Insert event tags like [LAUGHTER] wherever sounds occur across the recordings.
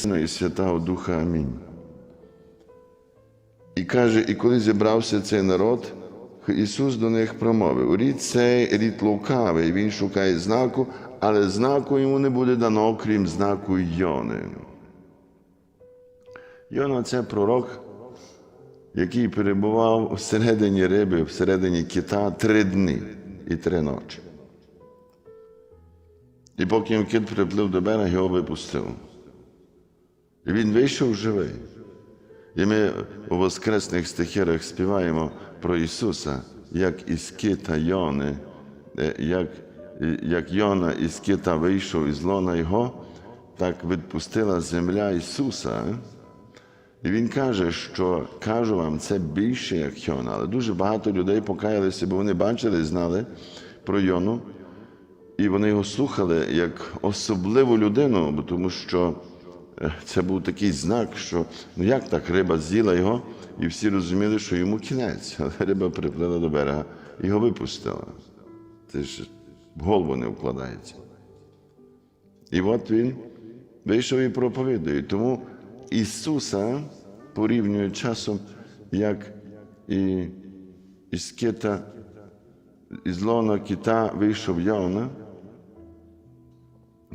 Сина і Святого Духа. Амінь. І каже, і коли зібрався цей народ, Ісус до них промовив: рід цей рід лукавий, він шукає знаку, але знаку йому не буде дано, крім знаку Йони. Йона це пророк, який перебував всередині риби, всередині кита три дні і три ночі. І поки кит приплив до берега, його випустив. І він вийшов живий. І ми у воскресних стихірах співаємо про Ісуса, як із Йони, е, як, як Йона із кита вийшов із лона Його, так відпустила земля Ісуса. І Він каже, що кажу вам, це більше, як Йона. Але дуже багато людей покаялися, бо вони бачили і знали про Йону. І вони його слухали як особливу людину, тому що це був такий знак, що ну як так риба з'їла його, і всі розуміли, що йому кінець. [LAUGHS] Але риба приплила до берега і його випустила. Це ж в голову не вкладається. І от він вийшов і проповідує. Тому Ісуса порівнює часом, як і із кита, із лона кита вийшов Йона.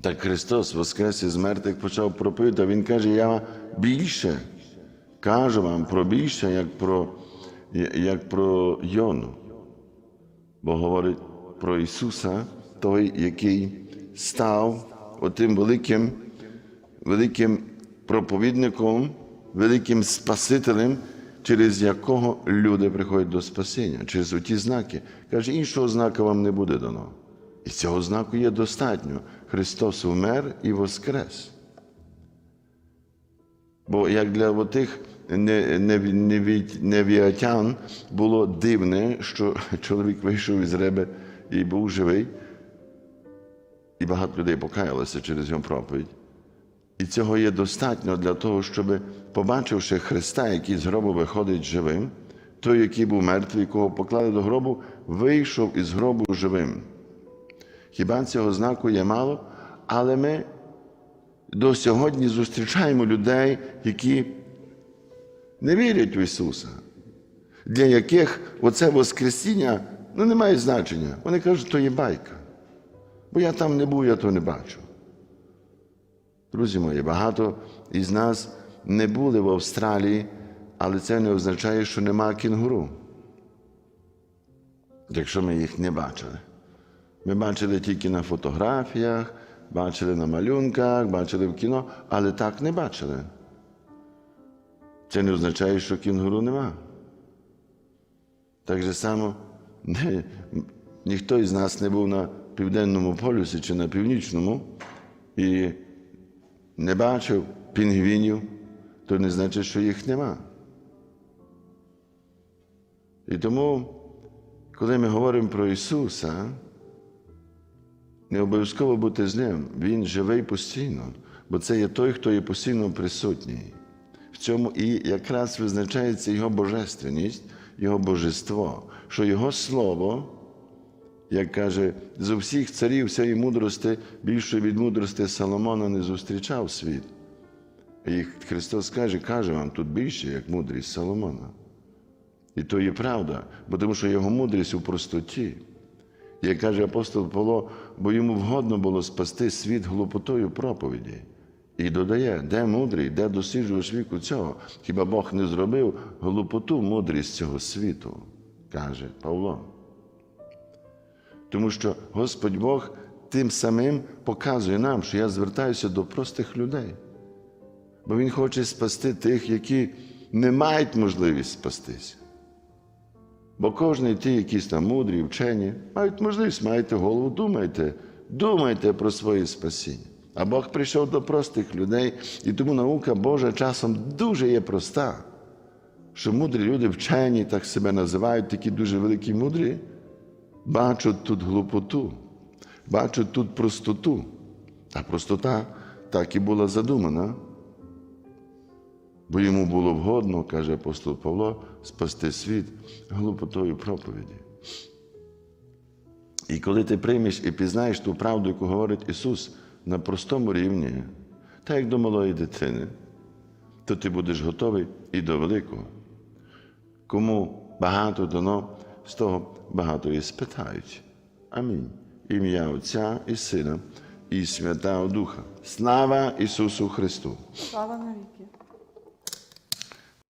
Так Христос воскрес із мертвих почав проповідати. Він каже, я більше кажу вам про більше, як про, як про Йону. Бо говорить про Ісуса, той, який став отим великим, великим проповідником, великим Спасителем, через якого люди приходять до спасіння, через оті знаки. Каже, іншого знака вам не буде дано. І цього знаку є достатньо. Христос вмер і воскрес. Бо як для отих невіатян було дивне, що чоловік вийшов із риби і був живий, і багато людей покаялося через його проповідь. І цього є достатньо для того, щоб, побачивши Христа, який з гробу виходить живим, той, який був мертвий, якого поклали до гробу, вийшов із гробу живим. Хіба цього знаку є мало? Але ми до сьогодні зустрічаємо людей, які не вірять в Ісуса, для яких оце Воскресіння ну, не має значення. Вони кажуть, то є байка. Бо я там не був, я то не бачу. Друзі мої, багато із нас не були в Австралії, але це не означає, що нема кінгуру. Якщо ми їх не бачили. Ми бачили тільки на фотографіях, бачили на малюнках, бачили в кіно, але так не бачили. Це не означає, що кінгуру нема. Так же само не, ніхто із нас не був на південному полюсі чи на північному і не бачив пінгвінів, то не значить, що їх нема. І тому, коли ми говоримо про Ісуса, не обов'язково бути з ним. Він живий постійно, бо це є той, хто є постійно присутній. В цьому і якраз визначається Його божественність, Його божество, що Його Слово, як каже, з усіх царів всієї мудрості, більшої від мудрості Соломона не зустрічав світ. І Христос каже, каже вам тут більше, як мудрість Соломона. І то є правда, бо тому що його мудрість у простоті. Як каже апостол Павло, бо йому вгодно було спасти світ глупотою проповіді. І додає, де мудрий, де досліджуєш віку цього? Хіба Бог не зробив глупоту мудрість цього світу, каже Павло. Тому що Господь Бог тим самим показує нам, що я звертаюся до простих людей. Бо Він хоче спасти тих, які не мають можливість спастися. Бо кожен ті, якісь там мудрі, вчені, мають можливість, маєте голову, думайте, думайте про своє спасіння. А Бог прийшов до простих людей, і тому наука Божа часом дуже є проста, що мудрі люди, вчені, так себе називають, такі дуже великі мудрі, бачать тут глупоту, бачать тут простоту. А простота так і була задумана. Бо йому було вгодно, каже апостол Павло, спасти світ глупотою проповіді. І коли ти приймеш і пізнаєш ту правду, яку говорить Ісус на простому рівні, так як до малої дитини, то ти будеш готовий і до великого. Кому багато дано, з того багато і спитають. Амінь. Ім'я Отця і Сина, і Святого Духа. Слава Ісусу Христу! Слава навіки.